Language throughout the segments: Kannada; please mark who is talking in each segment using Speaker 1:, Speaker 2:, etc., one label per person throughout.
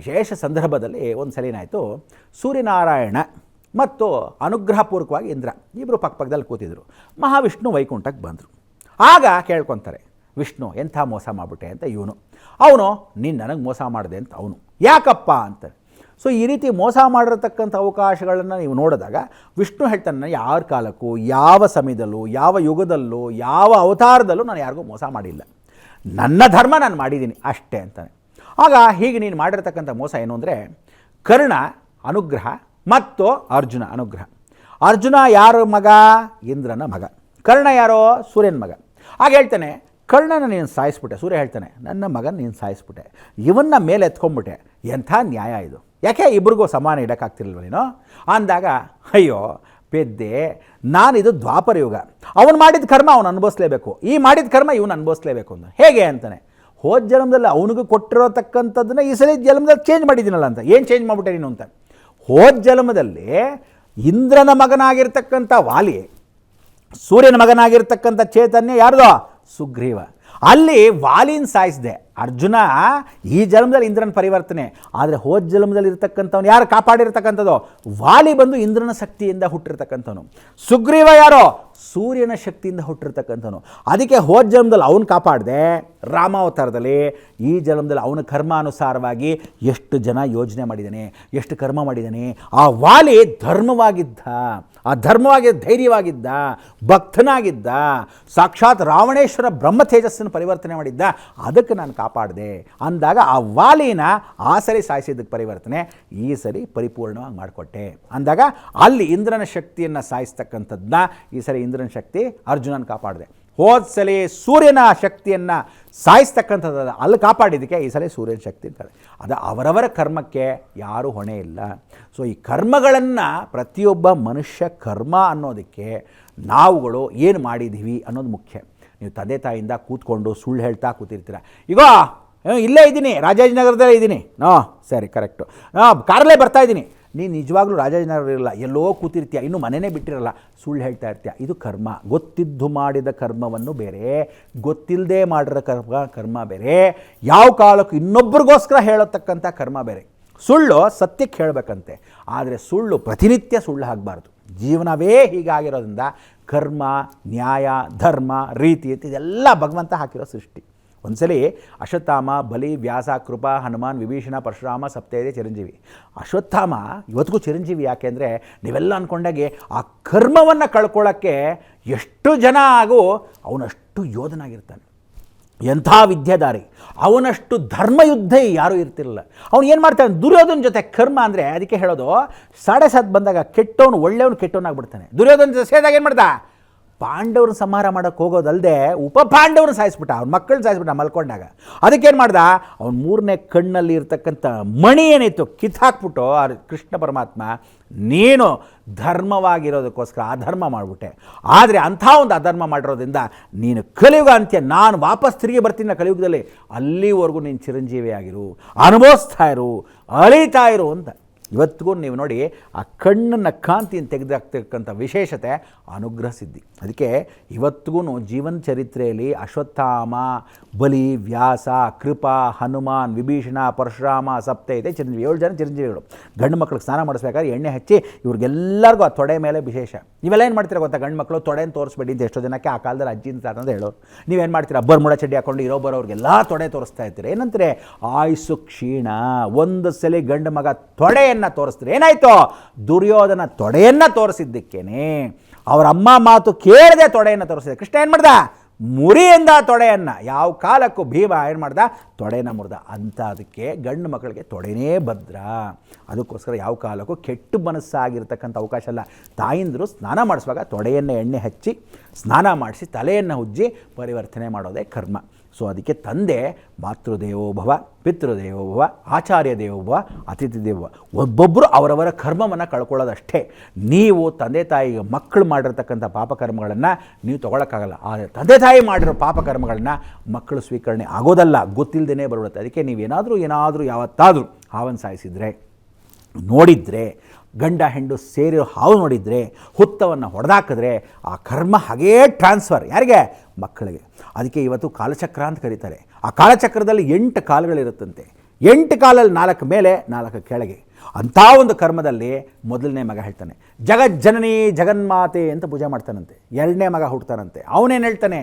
Speaker 1: ವಿಶೇಷ ಸಂದರ್ಭದಲ್ಲಿ ಒಂದು ಸಲ ಏನಾಯಿತು ಸೂರ್ಯನಾರಾಯಣ ಮತ್ತು ಅನುಗ್ರಹಪೂರ್ವಕವಾಗಿ ಇಂದ್ರ ಇಬ್ಬರು ಪಕ್ಕಪಕ್ಕದಲ್ಲಿ ಕೂತಿದ್ರು. ಮಹಾವಿಷ್ಣು ವೈಕುಂಠಕ್ಕೆ ಬಂದರು. ಆಗ ಕೇಳ್ಕೊತಾರೆ, ವಿಷ್ಣು, ಎಂಥ ಮೋಸ ಮಾಡಿಬಿಟ್ಟೆ? ಅಂತ ಇವನು. ಅವನು, ನೀನು ನನಗೆ ಮೋಸ ಮಾಡಿದೆ ಅಂತ ಅವನು. ಯಾಕಪ್ಪ? ಅಂತ ಸೊ ಈ ರೀತಿ ಮೋಸ ಮಾಡಿರತಕ್ಕಂಥ ಅವಕಾಶಗಳನ್ನು ನೀವು ನೋಡಿದಾಗ, ವಿಷ್ಣು ಹೇಳ್ತಾನೆ ಯಾರ ಕಾಲಕ್ಕೂ, ಯಾವ ಸಮಯದಲ್ಲೂ, ಯಾವ ಯುಗದಲ್ಲೂ, ಯಾವ ಅವತಾರದಲ್ಲೂ ನಾನು ಯಾರಿಗೂ ಮೋಸ ಮಾಡಿಲ್ಲ. ನನ್ನ ಧರ್ಮ ನಾನು ಮಾಡಿದ್ದೀನಿ, ಅಷ್ಟೇ, ಅಂತಾನೆ. ಆಗ ಹೀಗೆ ನೀನು ಮಾಡಿರ್ತಕ್ಕಂಥ ಮೋಸ ಏನು ಅಂದರೆ ಕರ್ಣ, ಅನುಗ್ರಹ ಮತ್ತು ಅರ್ಜುನ ಅನುಗ್ರಹ. ಅರ್ಜುನ ಯಾರ ಮಗ? ಇಂದ್ರನ ಮಗ. ಕರ್ಣ ಯಾರೋ? ಸೂರ್ಯನ ಮಗ. ಹಾಗೆ ಹೇಳ್ತಾನೆ, ಕರ್ಣನ ನೀನು ಸಾಯಿಸ್ಬಿಟ್ಟೆ. ಸೂರ್ಯ ಹೇಳ್ತಾನೆ, ನನ್ನ ಮಗನ ನೀನು ಸಾಯಿಸ್ಬಿಟ್ಟೆ. ಇವನ್ನ ಮೇಲೆ ಎತ್ಕೊಂಡ್ಬಿಟ್ಟೆ ಎಂಥ ನ್ಯಾಯ ಇದು. ಯಾಕೆ ಇಬ್ರಿಗೂ ಸಮಾನ ಇಡೋಕ್ಕಾಗ್ತಿರಲ್ವ ನೀನು? ಅಂದಾಗ, ಅಯ್ಯೋ, ಪೆದ್ದೆ ನಾನಿದು ದ್ವಾಪರ ಯುಗ. ಅವನು ಮಾಡಿದ ಕರ್ಮ ಅವನು ಅನುಭವಿಸ್ಲೇಬೇಕು. ಈ ಮಾಡಿದ ಕರ್ಮ ಇವನು ಅನುಭವಿಸ್ಲೇಬೇಕು ಅಂತ ಹೇಗೆ ಅಂತಾನೆ? ಹೋದ ಜನ್ಮದಲ್ಲಿ ಅವನಿಗೆ ಕೊಟ್ಟಿರೋತಕ್ಕಂಥದ್ದನ್ನ ಈ ಸಲ ಜನ್ಮದಲ್ಲಿ ಚೇಂಜ್ ಮಾಡಿದ್ದೀನಲ್ಲ ಅಂತ. ಏನು ಚೇಂಜ್ ಮಾಡಿಬಿಟ್ಟೆ ನೀನು ಅಂತ? ಹೋದ ಜನ್ಮದಲ್ಲಿ ಇಂದ್ರನ ಮಗನಾಗಿರ್ತಕ್ಕಂಥ ವಾಲಿ, ಸೂರ್ಯನ ಮಗನಾಗಿರ್ತಕ್ಕಂಥ ಚೇತನ್ಯ ಯಾರ್ದೋ? ಸುಗ್ರೀವ. ಅಲ್ಲಿ ವಾಲಿನ ಸಾಯಿಸಿದೆ. ಅರ್ಜುನ ಈ ಜನ್ಮದಲ್ಲಿ ಇಂದ್ರನ ಪರಿವರ್ತನೆ. ಆದರೆ ಹೋದ ಜನ್ಮದಲ್ಲಿ ಇರ್ತಕ್ಕಂಥವ್ನು ಯಾರು ಕಾಪಾಡಿರ್ತಕ್ಕಂಥದ್ದು? ವಾಲಿ ಬಂದು ಇಂದ್ರನ ಶಕ್ತಿಯಿಂದ ಹುಟ್ಟಿರ್ತಕ್ಕಂಥವನು. ಸುಗ್ರೀವ ಯಾರೋ? ಸೂರ್ಯನ ಶಕ್ತಿಯಿಂದ ಹುಟ್ಟಿರ್ತಕ್ಕಂಥವನು. ಅದಕ್ಕೆ ಹೋದ ಜನ್ಮದಲ್ಲಿ ಅವನು ಕಾಪಾಡಿದೆ, ರಾಮಾವತಾರದಲ್ಲಿ ಈ ಜನ್ಮದಲ್ಲಿ ಅವನ ಕರ್ಮಾನುಸಾರವಾಗಿ ಎಷ್ಟು ಜನ ಯೋಜನೆ ಮಾಡಿದ್ದಾನೆ ಎಷ್ಟು ಕರ್ಮ ಮಾಡಿದ್ದಾನೆ ಆ ವಾಲಿ ಧರ್ಮವಾಗಿದ್ದ, ಆ ಧರ್ಮವಾಗಿ ಧೈರ್ಯವಾಗಿದ್ದ, ಭಕ್ತನಾಗಿದ್ದ, ಸಾಕ್ಷಾತ್ ರಾವಣೇಶ್ವರ ಬ್ರಹ್ಮ ತೇಜಸ್ಸನ್ನು ಪರಿವರ್ತನೆ ಮಾಡಿದ್ದ, ಅದಕ್ಕೆ ನಾನು ಕಾಪಾಡಿದೆ ಅಂದಾಗ ಆ ವಾಲಿನ ಆ ಸರಿ ಸಾಯಿಸಿದ್ದಕ್ಕೆ ಪರಿವರ್ತನೆ ಈ ಸರಿ ಪರಿಪೂರ್ಣವಾಗಿ ಮಾಡಿಕೊಟ್ಟೆ. ಅಂದಾಗ ಅಲ್ಲಿ ಇಂದ್ರನ ಶಕ್ತಿಯನ್ನು ಸಾಯಿಸ್ತಕ್ಕಂಥದ್ದನ್ನ ಈ ಸರಿ ಇಂದ್ರನ ಶಕ್ತಿ ಅರ್ಜುನನ ಕಾಪಾಡಿದೆ. ಹೋದ ಸಲ ಸೂರ್ಯನ ಶಕ್ತಿಯನ್ನು ಸಾಯಿಸ್ತಕ್ಕಂಥದ್ದು ಅಲ್ಲಿ ಕಾಪಾಡಿದ್ದಕ್ಕೆ ಈ ಸಲ ಸೂರ್ಯನ ಶಕ್ತಿ ಅಂತಾರೆ. ಅದು ಅವರವರ ಕರ್ಮಕ್ಕೆ ಯಾರೂ ಹೊಣೆ ಇಲ್ಲ. ಸೊ ಈ ಕರ್ಮಗಳನ್ನು ಪ್ರತಿಯೊಬ್ಬ ಮನುಷ್ಯ ಕರ್ಮ ಅನ್ನೋದಕ್ಕೆ ನಾವುಗಳು ಏನು ಮಾಡಿದ್ದೀವಿ ಅನ್ನೋದು ಮುಖ್ಯ. ನೀವು ತಂದೆ ತಾಯಿಂದ ಕೂತ್ಕೊಂಡು ಸುಳ್ಳು ಹೇಳ್ತಾ ಕೂತಿರ್ತೀರ. ಈಗ ಇಲ್ಲೇ ಇದ್ದೀನಿ, ರಾಜಾಜಿನಗರದಲ್ಲೇ ಇದ್ದೀನಿ. ಹಾಂ ಸರಿ ಕರೆಕ್ಟು ಹಾಂ ಕಾರಲ್ಲೇ ಬರ್ತಾ ಇದ್ದೀನಿ. ನೀನು ನಿಜವಾಗ್ಲೂ ರಾಜಾಜಿನಗರ ಇರಲ್ಲ, ಎಲ್ಲೋ ಕೂತಿರ್ತೀಯ, ಇನ್ನು ಮನೆಯೇ ಬಿಟ್ಟಿರಲ್ಲ. ಸುಳ್ಳು ಹೇಳ್ತಾ ಇರ್ತೀಯ, ಇದು ಕರ್ಮ. ಗೊತ್ತಿದ್ದು ಮಾಡಿದ ಕರ್ಮವನ್ನು ಬೇರೆ ಗೊತ್ತಿಲ್ಲದೆ ಮಾಡಿರೋ ಕರ್ಮ ಕರ್ಮ ಬೇರೆ. ಯಾವ ಕಾಲಕ್ಕೂ ಇನ್ನೊಬ್ರಿಗೋಸ್ಕರ ಹೇಳತಕ್ಕಂಥ ಕರ್ಮ ಬೇರೆ. ಸುಳ್ಳು ಸತ್ಯಕ್ಕೆ ಹೇಳಬೇಕಂತೆ, ಆದರೆ ಸುಳ್ಳು ಪ್ರತಿನಿತ್ಯ ಸುಳ್ಳು ಆಗಬಾರ್ದು. ಜೀವನವೇ ಹೀಗಾಗಿರೋದ್ರಿಂದ ಕರ್ಮ, ನ್ಯಾಯ, ಧರ್ಮ, ರೀತಿ ಇದೆಲ್ಲ ಭಗವಂತ ಹಾಕಿರೋ ಸೃಷ್ಟಿ. ಒಂದ್ಸಲಿ ಅಶ್ವತ್ಥಾಮ, ಬಲಿ, ವ್ಯಾಸ, ಕೃಪಾ, ಹನುಮಾನ್, ವಿಭೀಷಣ, ಪರಶುರಾಮ ಸಪ್ತೇದೆ ಚಿರಂಜೀವಿ. ಅಶ್ವತ್ಥಾಮ ಇವತ್ತಿಗೂ ಚಿರಂಜೀವಿ ಯಾಕೆ ಅಂದರೆ ನೀವೆಲ್ಲ ಅಂದ್ಕೊಂಡಾಗೆ ಆ ಕರ್ಮವನ್ನು ಕಳ್ಕೊಳ್ಳೋಕ್ಕೆ ಎಷ್ಟು ಜನ ಆಗೋ ಅವನಷ್ಟು ಯೋಧನಾಗಿರ್ತಾನೆ. ಎಂಥ ವಿದ್ಯಾಧಾರಿ, ಅವನಷ್ಟು ಧರ್ಮಯುದ್ಧ ಯಾರೂ ಇರ್ತಿರಲಿಲ್ಲ. ಅವನು ಏನು ಮಾಡ್ತಾನೆ? ದುರ್ಯೋಧನ ಜೊತೆ ಕರ್ಮ ಅಂದರೆ ಅದಕ್ಕೆ ಹೇಳೋದು ಸಾಡೆ ಸಾತ್ ಬಂದಾಗ ಕೆಟ್ಟವನು ಒಳ್ಳೆಯವನು ಕೆಟ್ಟವನಾಗ್ಬಿಡ್ತಾನೆ. ದುರ್ಯೋಧನ ಜೊತೆ ಸೇರಿದಾಗ ಏನು ಮಾಡ್ದ? ಪಾಂಡವ್ರನ್ನ ಸಂಹಾರ ಮಾಡೋಕ್ಕೆ ಹೋಗೋದಲ್ಲದೆ ಉಪ ಪಾಂಡವ್ರನ್ನ ಸಾಯಿಸ್ಬಿಟ್ಟ, ಅವ್ನ ಮಕ್ಕಳನ್ನ ಸಾಯಿಸ್ಬಿಟ್ಟ ಮಲ್ಕೊಂಡಾಗ. ಅದಕ್ಕೇನು ಮಾಡ್ದ? ಅವ್ನ ಮೂರನೇ ಕಣ್ಣಲ್ಲಿ ಇರ್ತಕ್ಕಂಥ ಮಣಿ ಏನಿತ್ತು ಕಿತ್ತಾಕ್ಬಿಟ್ಟು ಆ ಕೃಷ್ಣ ಪರಮಾತ್ಮ, ನೀನು ಧರ್ಮವಾಗಿರೋದಕ್ಕೋಸ್ಕರ ಅಧರ್ಮ ಮಾಡಿಬಿಟ್ಟೆ. ಆದರೆ ಅಂಥ ಒಂದು ಅಧರ್ಮ ಮಾಡಿರೋದ್ರಿಂದ ನೀನು ಕಲಿಯುಗ ಅಂತ್ಯ ನಾನು ವಾಪಸ್ ತಿರುಗಿ ಬರ್ತೀನಿ ಕಲಿಯುಗದಲ್ಲಿ, ಅಲ್ಲಿವರೆಗೂ ನೀನು ಚಿರಂಜೀವಿ ಆಗಿರು ಅನುಭವಿಸ್ತಾ ಇರು, ಅಳೀತಾ ಇರು ಅಂತ. ಇವತ್ತಿಗೂ ನೀವು ನೋಡಿ ಆ ಕಣ್ಣನ್ನು ಕಾಂತಿಯನ್ನು ತೆಗೆದಾಕ್ತಕ್ಕಂಥ ವಿಶೇಷತೆ ಅನುಗ್ರಹ ಸಿದ್ಧಿ. ಅದಕ್ಕೆ ಇವತ್ತಿಗೂ ಜೀವನ ಚರಿತ್ರೆಯಲ್ಲಿ ಅಶ್ವತ್ಥಾಮ, ಬಲಿ, ವ್ಯಾಸ, ಕೃಪಾ, ಹನುಮಾನ್, ವಿಭೀಷಣ, ಪರಶುರಾಮ ಸಪ್ತ ಇದೆ ಚಿರಂಜೀವಿ, ಏಳು ಜನ ಚಿರಂಜೀವಿಗಳು. ಗಂಡು ಮಕ್ಕಳಿಗೆ ಸ್ನಾನ ಮಾಡಿಸ್ಬೇಕಾದ್ರೆ ಎಣ್ಣೆ ಹಚ್ಚಿ ಇವ್ರಿಗೆಲ್ಲರಿಗೂ ಆ ತೊಡೆ ಮೇಲೆ ವಿಶೇಷ. ನೀವೆಲ್ಲ ಏನು ಮಾಡ್ತೀರಾ ಗೊತ್ತಾ ಗಂಡು ಮಕ್ಕಳು ತೊಡೆನ ತೋರಿಸ್ಬೇಡಿ ಅಂತ ಎಷ್ಟೋ ಜನಕ್ಕೆ ಆ ಕಾಲದಲ್ಲಿ ಅಜ್ಜಿನ ಅಂತ ಅಂತ ಹೇಳೋರು. ನೀವೇನು ಮಾಡ್ತೀರಾ? ಬರ್ಮುಡ ಚಡ್ಡಿ ಹಾಕೊಂಡು ಇರೋ ಬರೋರಿಗೆಲ್ಲ ತೊಡೆ ತೋರಿಸ್ತಾ ಇರ್ತೀರ? ಏನಂತಾರೆ? ಆಯುಸ್ಸು ಕ್ಷೀಣ. ಒಂದು ಸಲ ಗಂಡು ಮಗ ತೊಡೆಯನ್ನು ತೋರಿಸ್ತಾರೆ ಏನಾಯ್ತು? ದುರ್ಯೋಧನ ತೊಡೆಯನ್ನು ತೋರಿಸಿದ್ದಕ್ಕೇನೆ. ಅವರ ಅಮ್ಮ ಮಾತು ಕೇಳದೆ ತೊಡೆಯನ್ನು ತೋರಿಸಿದೆ. ಕೃಷ್ಣ ಏನು ಮಾಡ್ದ? ಮುರಿಯಿಂದ ತೊಡೆಯನ್ನು, ಯಾವ ಕಾಲಕ್ಕೂ ಭೀಮ ಏನು ಮಾಡ್ದ? ತೊಡೆನ ಮುರಿದ. ಅಂತ ಅದಕ್ಕೆ ಗಂಡು ಮಕ್ಕಳಿಗೆ ತೊಡೆನೇ ಭದ್ರ. ಅದಕ್ಕೋಸ್ಕರ ಯಾವ ಕಾಲಕ್ಕೂ ಕೆಟ್ಟು ಮನಸ್ಸಾಗಿರ್ತಕ್ಕಂಥ ಅವಕಾಶ ಅಲ್ಲ ತಾಯಿಂದರು ಸ್ನಾನ ಮಾಡಿಸುವಾಗ ತೊಡೆಯನ್ನು ಎಣ್ಣೆ ಹಚ್ಚಿ, ಸ್ನಾನ ಮಾಡಿಸಿ ತಲೆಯನ್ನು ಉಜ್ಜಿ ಪರಿವರ್ತನೆ ಮಾಡೋದೇ ಕರ್ಮ. ಸೊ ಅದಕ್ಕೆ ತಂದೆ ಮಾತೃದೇವೋಭವ ಪಿತೃದೇವೋಭವ ಆಚಾರ್ಯ ದೇವೋಭವ ಅತಿಥಿ ದೇವ ಒಬ್ಬೊಬ್ಬರು ಅವರವರ ಕರ್ಮವನ್ನು ಕಳ್ಕೊಳ್ಳೋದಷ್ಟೇ. ನೀವು ತಂದೆ ತಾಯಿಗೆ ಮಕ್ಕಳು ಮಾಡಿರ್ತಕ್ಕಂಥ ಪಾಪಕರ್ಮಗಳನ್ನು ನೀವು ತೊಗೊಳಕ್ಕಾಗಲ್ಲ. ಆದರೆ ತಂದೆ ತಾಯಿ ಮಾಡಿರೋ ಪಾಪಕರ್ಮಗಳನ್ನು ಮಕ್ಕಳು ಸ್ವೀಕರಣೆ ಆಗೋದಲ್ಲ. ಗೊತ್ತಿಲ್ಲದೇ ಬರುತ್ತೆ ಅದಕ್ಕೆ ನೀವೇನಾದರೂ ಏನಾದರೂ ಯಾವತ್ತಾದರೂ ಹಾವನ್ನು ಸಾಯಿಸಿದರೆ, ನೋಡಿದರೆ ಗಂಡ ಹೆಂಡು ಸೇರಿರೋ ಹಾವು ನೋಡಿದರೆ, ಹುತ್ತವನ್ನು ಹೊಡೆದಾಕಿದ್ರೆ ಆ ಕರ್ಮ ಹಾಗೇ ಟ್ರಾನ್ಸ್ಫರ್ ಯಾರಿಗೆ? ಮಕ್ಕಳಿಗೆ. ಅದಕ್ಕೆ ಇವತ್ತು ಕಾಲಚಕ್ರ ಅಂತ ಕರೀತಾರೆ. ಆ ಕಾಲಚಕ್ರದಲ್ಲಿ ಎಂಟು ಕಾಲುಗಳಿರುತ್ತಂತೆ. ಎಂಟು ಕಾಲಲ್ಲಿ ನಾಲ್ಕು ಮೇಲೆ, ನಾಲ್ಕು ಕೆಳಗೆ. ಅಂಥ ಒಂದು ಕರ್ಮದಲ್ಲಿ ಮೊದಲನೇ ಮಗ ಹೇಳ್ತಾನೆ. ಜಗಜ್ಜನನಿ ಜಗನ್ಮಾತೆ ಅಂತ ಪೂಜೆ ಮಾಡ್ತಾನಂತೆ. ಎರಡನೇ ಮಗ ಹುಡ್ತಾನಂತೆ. ಅವನೇನು ಹೇಳ್ತಾನೆ?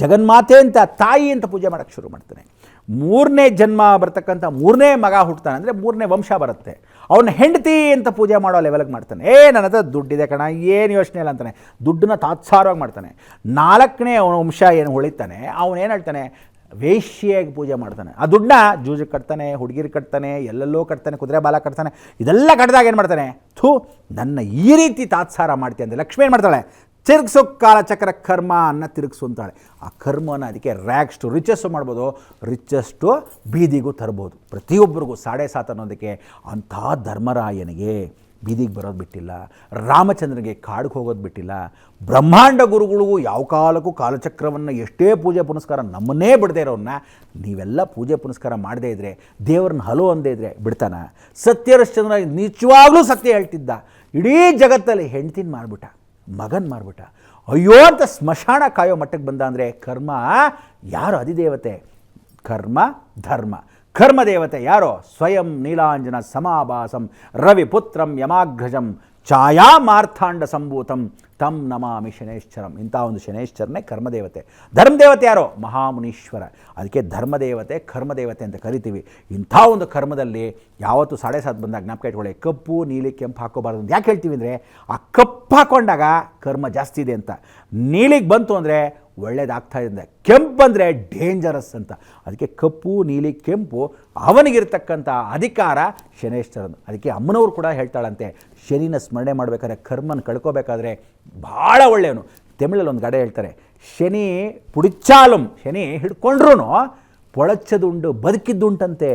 Speaker 1: ಜಗನ್ಮಾತೆ ಅಂತ ತಾಯಿ ಅಂತ ಪೂಜೆ ಮಾಡೋಕ್ಕೆ ಶುರು ಮಾಡ್ತಾನೆ. ಮೂರನೇ ಜನ್ಮ ಬರ್ತಕ್ಕಂಥ ಮೂರನೇ ಮಗ ಹುಡ್ತಾನೆ ಅಂದರೆ ಮೂರನೇ ವಂಶ ಬರುತ್ತೆ. ಅವನ ಹೆಂಡತಿ ಅಂತ ಪೂಜೆ ಮಾಡೋ ಲೆವೆಲ್ಗೆ ಮಾಡ್ತಾನೆ. ಏ ನನ್ನ ಹತ್ರ ದುಡ್ಡಿದೆ ಕಣ, ಏನು ಯೋಚನೆ ಇಲ್ಲ ಅಂತಾನೆ. ದುಡ್ಡನ್ನ ತಾತ್ಸಾರವಾಗಿ ಮಾಡ್ತಾನೆ. ನಾಲ್ಕನೇ ಅವನ ವಂಶ ಏನು ಉಳಿತಾನೆ, ಅವನೇನು ಹೇಳ್ತಾನೆ? ವೇಶ್ಯೆಯಾಗಿ ಪೂಜೆ ಮಾಡ್ತಾನೆ. ಆ ದುಡ್ಡನ್ನ ಜೂಜಿಗೆ ಕಟ್ತಾನೆ, ಹುಡುಗಿರು ಕಟ್ತಾನೆ, ಎಲ್ಲೆಲ್ಲೋ ಕಟ್ತಾನೆ, ಕುದುರೆ ಬಾಲ ಕಟ್ತಾನೆ, ಇದೆಲ್ಲ ಕಟ್ಟಿದಾಗ ಏನು ಮಾಡ್ತಾನೆ? ಥೂ, ನನ್ನ ಈ ರೀತಿ ತಾತ್ಸಾರ ಮಾಡ್ತೀನಿ ಅಂದರೆ ಲಕ್ಷ್ಮಿ ಏನು ಮಾಡ್ತಾಳೆ? ತಿರುಗಿಸೋ ಕಾಲಚಕ್ರ ಕರ್ಮ ಅನ್ನ ತಿರುಗಿಸು ಅಂತಾಳೆ. ಆ ಕರ್ಮನ ಅದಕ್ಕೆ ರ್ಯಾಕ್ಸ್ಟು ರಿಚಸ್ಟು ಮಾಡ್ಬೋದು ರಿಚಸ್ಟು ಬೀದಿಗೂ ತರ್ಬೋದು. ಪ್ರತಿಯೊಬ್ಬರಿಗೂ ಸಾಡೆ ಸಾತ್ ಅನ್ನೋದಕ್ಕೆ ಅಂಥ ಧರ್ಮರಾಯನಿಗೆ ಬೀದಿಗೆ ಬರೋದು ಬಿಟ್ಟಿಲ್ಲ, ರಾಮಚಂದ್ರನಿಗೆ ಕಾಡಿಗೆ ಹೋಗೋದು ಬಿಟ್ಟಿಲ್ಲ, ಬ್ರಹ್ಮಾಂಡ ಗುರುಗಳಿಗೂ ಯಾವ ಕಾಲಕ್ಕೂ ಕಾಲಚಕ್ರವನ್ನು ಎಷ್ಟೇ ಪೂಜೆ ಪುನಸ್ಕಾರ ನಮ್ಮನ್ನೇ ಬಿಡದೇ ಇರೋನ್ನ ನೀವೆಲ್ಲ ಪೂಜೆ ಪುನಸ್ಕಾರ ಮಾಡದೇ ಇದ್ದರೆ ದೇವ್ರನ್ನ ಹಲೋ ಅಂದೇ ಇದ್ದರೆ ಬಿಡ್ತಾನ? ಸತ್ಯರಶ್ಚಂದ್ರ ನಿಜವಾಗ್ಲೂ ಸತ್ಯ ಹೇಳ್ತಿದ್ದ. ಇಡೀ ಜಗತ್ತಲ್ಲಿ ಹೆಂಡ್ತಿನ ಮಾಡಿಬಿಟ್ಟ ಮಗನ್ ಮಾಡಿಬಿಟ್ಟ ಅಯ್ಯೋ ಅಂತ ಸ್ಮಶಾನ ಕಾಯೋ ಮಟ್ಟಕ್ಕೆ ಬಂದ ಅಂದರೆ ಕರ್ಮ ಯಾರು ಅಧಿದೇವತೆ? ಕರ್ಮ, ಧರ್ಮ. ಕರ್ಮದೇವತೆ ಯಾರೋ? ಸ್ವಯಂ ನೀಲಾಂಜನ ಸಮಾಭಾಸಂ, ರವಿಪುತ್ರಂ ಯಮಾಗ್ರಜಂ ಛಾಯಾ ಮಾರ್ಥಾಂಡ ಸಂಭೂತಂ, ತಂ ನಮಾಮಿ ಶನೇಶ್ವರಂ ಇಂಥ ಒಂದು ಶನೇಶ್ವರನೇ ಕರ್ಮದೇವತೆ. ಧರ್ಮದೇವತೆ ಯಾರೋ? ಮಹಾಮುನೀಶ್ವರ. ಅದಕ್ಕೆ ಧರ್ಮದೇವತೆ, ಕರ್ಮದೇವತೆ ಅಂತ ಕರಿತೀವಿ. ಇಂಥ ಒಂದು ಕರ್ಮದಲ್ಲಿ ಯಾವತ್ತು ಸಾಡೆ ಸಾತ್ ಬಂದಾಗ ಜ್ಞಾಪಕ ಇಟ್ಕೊಳ್ಳಿ. ಕಪ್ಪು, ನೀಲಿ, ಕೆಂಪು ಹಾಕೋಬಾರ್ದು ಅಂತ. ಯಾಕೆ ಹೇಳ್ತೀವಿ ಅಂದರೆ, ಆ ಕಪ್ಪು ಹಾಕೊಂಡಾಗ ಕರ್ಮ ಜಾಸ್ತಿ ಇದೆ ಅಂತ. ನೀಲಿಗೆ ಬಂತು ಅಂದರೆ ಒಳ್ಳೇದಾಗ್ತಾ ಇದೆ. ಕೆಂಪು ಅಂದರೆ ಡೇಂಜರಸ್ ಅಂತ. ಅದಕ್ಕೆ ಕಪ್ಪು, ನೀಲಿ, ಕೆಂಪು ಅವನಿಗಿರ್ತಕ್ಕಂಥ ಅಧಿಕಾರ ಶನೇಶ್ವರನು. ಅದಕ್ಕೆ ಅಮ್ಮನವರು ಕೂಡ ಹೇಳ್ತಾಳಂತೆ, ಶನಿನ ಸ್ಮರಣೆ ಮಾಡಬೇಕಾದ್ರೆ, ಕರ್ಮನ ಕಳ್ಕೋಬೇಕಾದ್ರೆ ಭಾಳ ಒಳ್ಳೆಯವನು. ತಮಿಳಲ್ಲಿ ಒಂದು ಗಡೆ ಹೇಳ್ತಾರೆ, ಶನಿ ಪುಡಿಚಾಲಂ, ಶನಿ ಹಿಡ್ಕೊಂಡ್ರೂ ಪೊಳಚದುಂಡು ಬದುಕಿದ್ದುಂಟಂತೆ.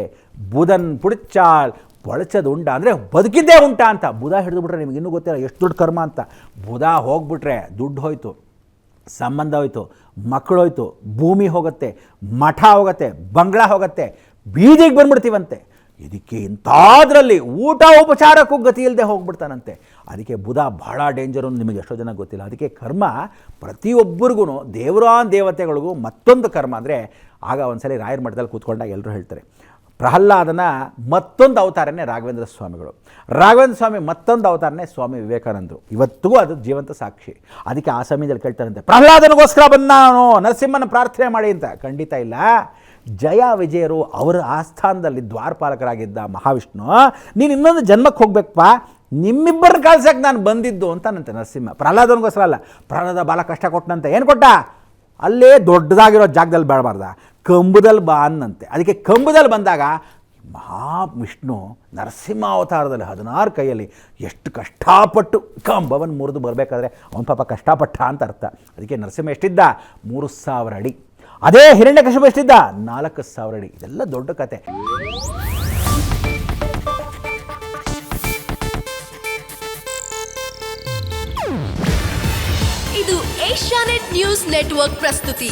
Speaker 1: ಬುಧನ್ ಪುಡಿಚಾಲ್, ಪೊಳಚದುಂಡ ಅಂದರೆ ಬದುಕಿದ್ದೇ ಉಂಟ ಅಂತ. ಬುಧ ಹಿಡಿದುಬಿಟ್ರೆ ನಿಮ್ಗೆ ಇನ್ನೂ ಗೊತ್ತಿಲ್ಲ, ಎಷ್ಟು ದೊಡ್ಡ ಕರ್ಮ ಅಂತ. ಬುಧ ಹೋಗ್ಬಿಟ್ರೆ ದುಡ್ಡು ಹೋಯ್ತು. ಸಂಬಂಧ ಹೋಯಿತು ಮಕ್ಕಳು ಹೋಯ್ತು ಭೂಮಿ ಹೋಗುತ್ತೆ, ಮಠ ಹೋಗುತ್ತೆ, ಬಂಗ್ಲಾ ಹೋಗುತ್ತೆ, ಬೀದಿಗೆ ಬಂದ್ಬಿಡ್ತೀವಂತೆ. ಇದಕ್ಕೆ ಇಂಥದ್ರಲ್ಲಿ ಊಟ ಉಪಚಾರಕ್ಕೂ ಗತಿ ಇಲ್ಲದೆ ಹೋಗ್ಬಿಡ್ತಾನಂತೆ. ಅದಕ್ಕೆ ಬುಧ ಭಾಳ ಡೇಂಜರು ನಿಮಗೆ ಎಷ್ಟೋ ಜನ ಗೊತ್ತಿಲ್ಲ. ಅದಕ್ಕೆ ಕರ್ಮ ಪ್ರತಿಯೊಬ್ಬರಿಗೂ ದೇವರಾನ್ ದೇವತೆಗಳಿಗೂ ಮತ್ತೊಂದು ಕರ್ಮ. ಅಂದರೆ ಆಗ ಒಂದ್ಸಲಿ ರಾಯರ ಮಠದಲ್ಲಿ ಕೂತ್ಕೊಂಡಾಗ ಎಲ್ಲರೂ ಹೇಳ್ತಾರೆ ಪ್ರಹ್ಲಾದನ ಮತ್ತೊಂದು ಅವತಾರನೇ ರಾಘವೇಂದ್ರ ಸ್ವಾಮಿಗಳು. ರಾಘವೇಂದ್ರ ಸ್ವಾಮಿ ಮತ್ತೊಂದು ಅವತಾರನೇ ಸ್ವಾಮಿ ವಿವೇಕಾನಂದರು. ಇವತ್ತಿಗೂ ಅದು ಜೀವಂತ ಸಾಕ್ಷಿ. ಅದಕ್ಕೆ ಆ ಸಮಯದಲ್ಲಿ ಕೇಳ್ತಾರಂತೆ, ಪ್ರಹ್ಲಾದನಿಗೋಸ್ಕರ ಬಂದ ನಾನು, ನರಸಿಂಹನ ಪ್ರಾರ್ಥನೆ ಮಾಡಿ ಅಂತ. ಖಂಡಿತ ಇಲ್ಲ. ಜಯ ವಿಜಯರು ಅವರ ಆಸ್ಥಾನದಲ್ಲಿ ದ್ವಾರಪಾಲಕರಾಗಿದ್ದ ಮಹಾವಿಷ್ಣು, ನೀನು ಇನ್ನೊಂದು ಜನ್ಮಕ್ಕೆ ಹೋಗ್ಬೇಕಪ್ಪ. ನಿಮ್ಮಿಬ್ಬರನ್ನ ಕಳ್ಸಕ್ಕೆ ನಾನು ಬಂದಿದ್ದು ಅಂತಾನಂತೆ ನರಸಿಂಹ. ಪ್ರಹ್ಲಾದನಿಗೋಸ್ಕರ ಅಲ್ಲ, ಪ್ರಹ್ಲಾದ ಬಾಲ ಕಷ್ಟ ಕೊಟ್ಟನಂತೆ ಏನು ಕೊಟ್ಟ? ಅಲ್ಲೇ ದೊಡ್ಡದಾಗಿರೋ ಜಾಗದಲ್ಲಿ ಬೇಡಬಾರ್ದ. ಕಂಬದಲ್ಲಿ ಬಾ ಅನ್ನಂತೆ. ಅದಕ್ಕೆ ಕಂಬದಲ್ಲಿ ಬಂದಾಗ ಮಹಾವಿಷ್ಣು ನರಸಿಂಹ ನರಸಿಂಹಾವತಾರದಲ್ಲಿ ಹದಿನಾರು ಕೈಯಲ್ಲಿ ಎಷ್ಟು ಕಷ್ಟಪಟ್ಟು ಕಂಬವನ್ನು ಮುರಿದು ಬರಬೇಕಾದ್ರೆ ಅವನ ಪಾಪ ಕಷ್ಟಪಟ್ಟ ಅಂತ ಅರ್ಥ. ಅದಕ್ಕೆ ನರಸಿಂಹ ಎಷ್ಟಿದ್ದ? ಮೂರು ಸಾವಿರ ಅಡಿ. ಅದೇ ಹಿರಣ್ಯಕಶಿಪು ಎಷ್ಟಿದ್ದ? ನಾಲ್ಕು ಸಾವಿರ ಅಡಿ. ಇದೆಲ್ಲ ದೊಡ್ಡ ಕತೆ.
Speaker 2: ಇದು ಏಷ್ಯಾನೆಟ್ ನ್ಯೂಸ್ ನೆಟ್ವರ್ಕ್ ಪ್ರಸ್ತುತಿ.